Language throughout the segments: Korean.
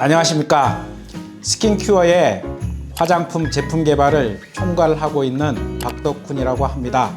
안녕하십니까. 스킨큐어의 화장품 제품 개발을 총괄하고 있는 박덕훈이라고 합니다.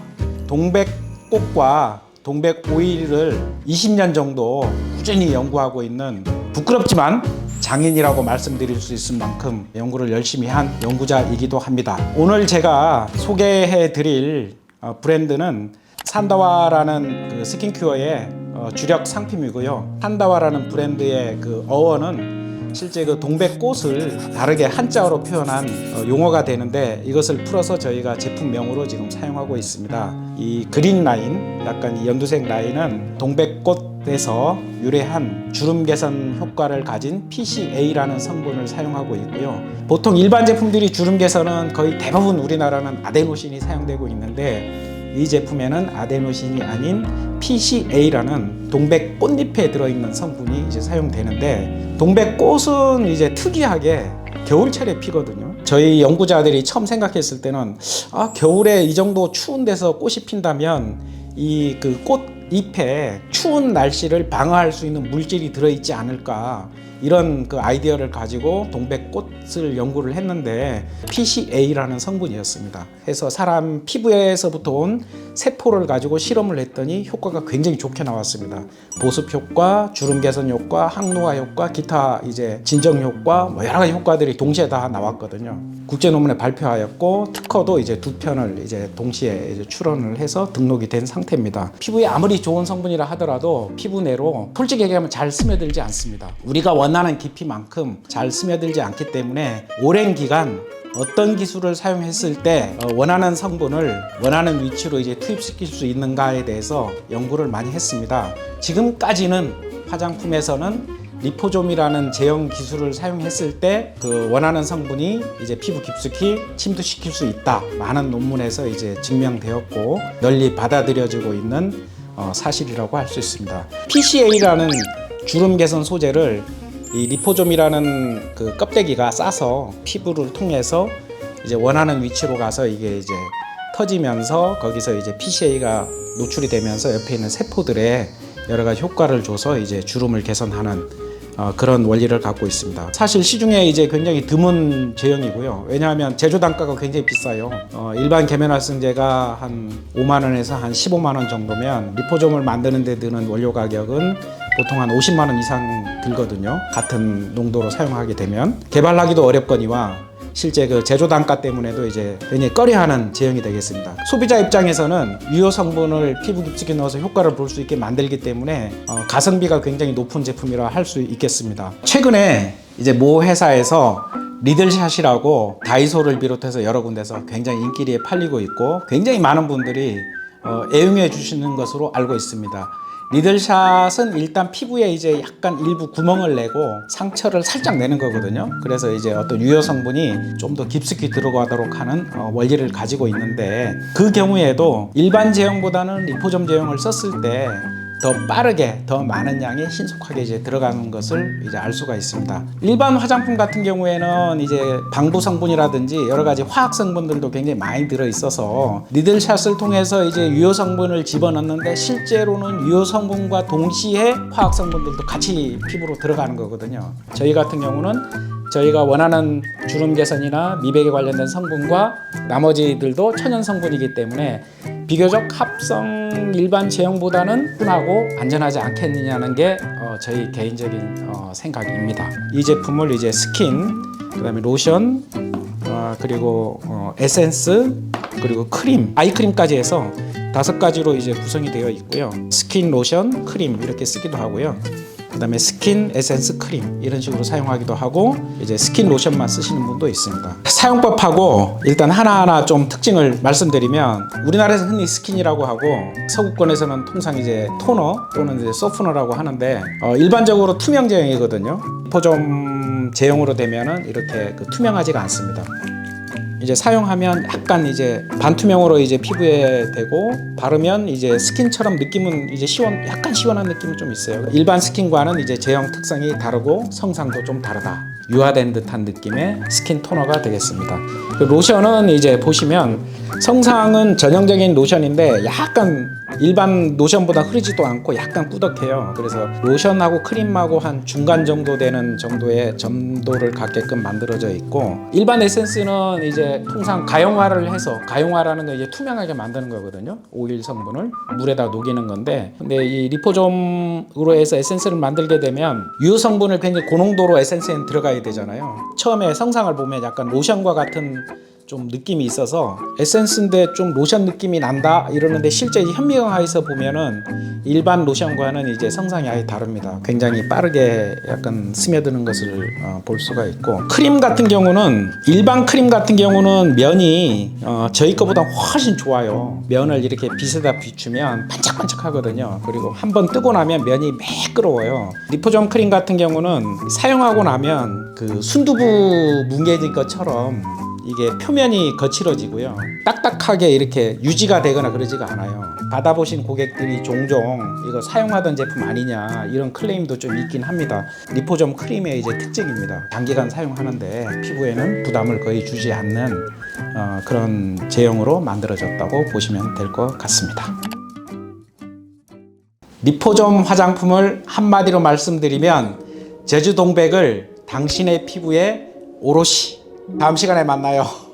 동백꽃과 동백 오일을 20년 정도 꾸준히 연구하고 있는 부끄럽지만 장인이라고 말씀드릴 수 있을 만큼 연구를 열심히 한 연구자이기도 합니다. 오늘 제가 소개해 드릴 어, 브랜드는 산다와라는 그 스킨큐어의 어, 주력 상품이고요. 산다와라는 브랜드의 그 어원은 실제 그 동백꽃을 다르게 한자어로 표현한 어, 용어가 되는데 이것을 풀어서 저희가 제품명으로 지금 사용하고 있습니다. 이 그린 라인, 약간 이 연두색 라인은 동백꽃에서 유래한 주름 개선 효과를 가진 PCA라는 성분을 사용하고 있고요. 보통 일반 제품들이 주름 개선은 거의 대부분 우리나라는 아데노신이 사용되고 있는데 이 제품에는 아데노신이 아닌 PCA라는 동백 꽃잎에 들어있는 성분이 이제 사용되는데 동백 꽃은 이제 특이하게 겨울철에 피거든요. 저희 연구자들이 처음 생각했을 때는 아 겨울에 이 정도 추운 데서 꽃이 핀다면 이 그 꽃 잎에 추운 날씨를 방어할 수 있는 물질이 들어있지 않을까 이런 그 아이디어를 가지고 동백꽃을 연구를 했는데 PCA라는 성분이었습니다. 해서 사람 피부에서부터 온 세포를 가지고 실험을 했더니 효과가 굉장히 좋게 나왔습니다. 보습 효과, 주름 개선 효과, 항노화 효과, 기타 이제 진정 효과, 뭐 여러 가지 효과들이 동시에 다 나왔거든요. 국제 논문에 발표하였고 특허도 이제 두 편을 이제 동시에 이제 출원을 해서 등록이 된 상태입니다. 피부에 아무리 좋은 성분이라 하더라도 피부 내로 솔직히 얘기하면 잘 스며들지 않습니다. 우리가 원 하는 깊이만큼 잘 스며들지 않기 때문에 오랜 기간 어떤 기술을 사용했을 때 어, 원하는 성분을 원하는 위치로 이제 투입시킬 수 있는가에 대해서 연구를 많이 했습니다. 지금까지는 화장품에서는 리포좀이라는 제형 기술을 사용했을 때 그 원하는 성분이 이제 피부 깊숙이 침투시킬 수 있다. 많은 논문에서 이제 증명되었고 널리 받아들여지고 있는 어, 사실이라고 할 수 있습니다. PCA라는 주름 개선 소재를 이 리포좀이라는 그 껍데기가 싸서 피부를 통해서 이제 원하는 위치로 가서 이게 이제 터지면서 거기서 이제 PCA가 노출이 되면서 옆에 있는 세포들의 여러 가지 효과를 줘서 이제 주름을 개선하는 어, 그런 원리를 갖고 있습니다. 사실 시중에 이제 굉장히 드문 제형이고요. 왜냐하면 제조 단가가 굉장히 비싸요. 어, 일반 계면활성제가 한 5만 원에서 한 15만 원 정도면 리포점을 만드는 데 드는 원료 가격은 보통 한 50만 원 이상 들거든요. 같은 농도로 사용하게 되면 개발하기도 어렵거니와 실제 그 제조 단가 때문에도 이제 굉장히 꺼려하는 제형이 되겠습니다. 소비자 입장에서는 유효 성분을 피부 깊숙이 넣어서 효과를 볼 수 있게 만들기 때문에 어, 가성비가 굉장히 높은 제품이라 할 수 있겠습니다. 최근에 이제 모 회사에서 리들샷이라고 다이소를 비롯해서 여러 군데서 굉장히 인기리에 팔리고 있고 굉장히 많은 분들이 어, 애용해 주시는 것으로 알고 있습니다. 리들샷은 일단 피부에 이제 약간 일부 구멍을 내고 상처를 살짝 내는 거거든요. 그래서 이제 어떤 유효 성분이 좀 더 깊숙이 들어가도록 하는 어, 원리를 가지고 있는데 그 경우에도 일반 제형보다는 리포점 제형을 썼을 때 더 빠르게 더 많은 양이 신속하게 이제 들어가는 것을 이제 알 수가 있습니다. 일반 화장품 같은 경우에는 이제 방부 성분이라든지 여러 가지 화학 성분들도 굉장히 많이 들어 있어서 니들샷을 통해서 이제 유효 성분을 집어넣는데 실제로는 유효 성분과 동시에 화학 성분들도 같이 피부로 들어가는 거거든요. 저희 같은 경우는 저희가 원하는 주름 개선이나 미백에 관련된 성분과 나머지들도 천연 성분이기 때문에 비교적 합성 일반 제형보다는 흔하고 안전하지 않겠느냐는 게 어, 저희 개인적인 어, 생각입니다. 이 제품을 이제 스킨, 그다음에 로션, 어, 그리고 어, 에센스, 그리고 크림, 아이크림까지 해서 다섯 가지로 이제 구성이 되어 있고요. 스킨, 로션, 크림 이렇게 쓰기도 하고요. 그다음에 스킨 에센스 크림 이런 식으로 사용하기도 하고 이제 스킨 로션만 쓰시는 분도 있습니다. 사용법하고 일단 하나하나 좀 특징을 말씀드리면 우리나라에서 흔히 스킨이라고 하고 서구권에서는 통상 이제 토너 또는 이제 소프너라고 하는데 어, 일반적으로 투명 제형이거든요. 포점 제형으로 되면은 이렇게 그 투명하지가 않습니다. 이제 사용하면 약간 이제 반투명으로 이제 피부에 되고 바르면 이제 스킨처럼 느낌은 이제 시원 약간 시원한 느낌은 좀 있어요. 일반 스킨과는 이제 제형 특성이 다르고 성상도 좀 다르다. 유화된 듯한 느낌의 스킨 토너가 되겠습니다. 그 로션은 이제 보시면 성상은 전형적인 로션인데 약간 일반 로션보다 흐르지도 않고 약간 꾸덕해요. 그래서 로션하고 크림하고 한 중간 정도 되는 정도의 점도를 갖게끔 만들어져 있고 일반 에센스는 이제 통상 가용화를 해서 가용화라는 게 이제 투명하게 만드는 거거든요. 오일 성분을 물에다 녹이는 건데 근데 이 리포점으로 해서 에센스를 만들게 되면 유효 성분을 굉장히 고농도로 에센스에 들어가야 되잖아요. 처음에 성상을 보면 약간 로션과 같은 좀 느낌이 있어서 에센스인데 좀 로션 느낌이 난다 이러는데 실제 현미경화에서 보면은 일반 로션과는 이제 성상이 아예 다릅니다. 굉장히 빠르게 약간 스며드는 것을 어, 볼 수가 있고 크림 같은 경우는 일반 크림 같은 경우는 면이 어, 저희 거보다 훨씬 좋아요. 면을 이렇게 빛에다 비추면 반짝반짝하거든요. 그리고 한번 뜨고 나면 면이 매끄러워요. 리포점 크림 같은 경우는 사용하고 나면 그 순두부 뭉개진 것처럼 이게 표면이 거칠어지고요. 딱딱하게 이렇게 유지가 되거나 그러지가 않아요. 받아보신 고객들이 종종 이거 사용하던 제품 아니냐 이런 클레임도 좀 있긴 합니다. 리포점 크림의 이제 특징입니다. 단기간 사용하는데 피부에는 부담을 거의 주지 않는 어, 그런 제형으로 만들어졌다고 보시면 될 것 같습니다. 리포점 화장품을 한마디로 말씀드리면 제주 동백을 당신의 피부에 오롯이 다음 시간에 만나요.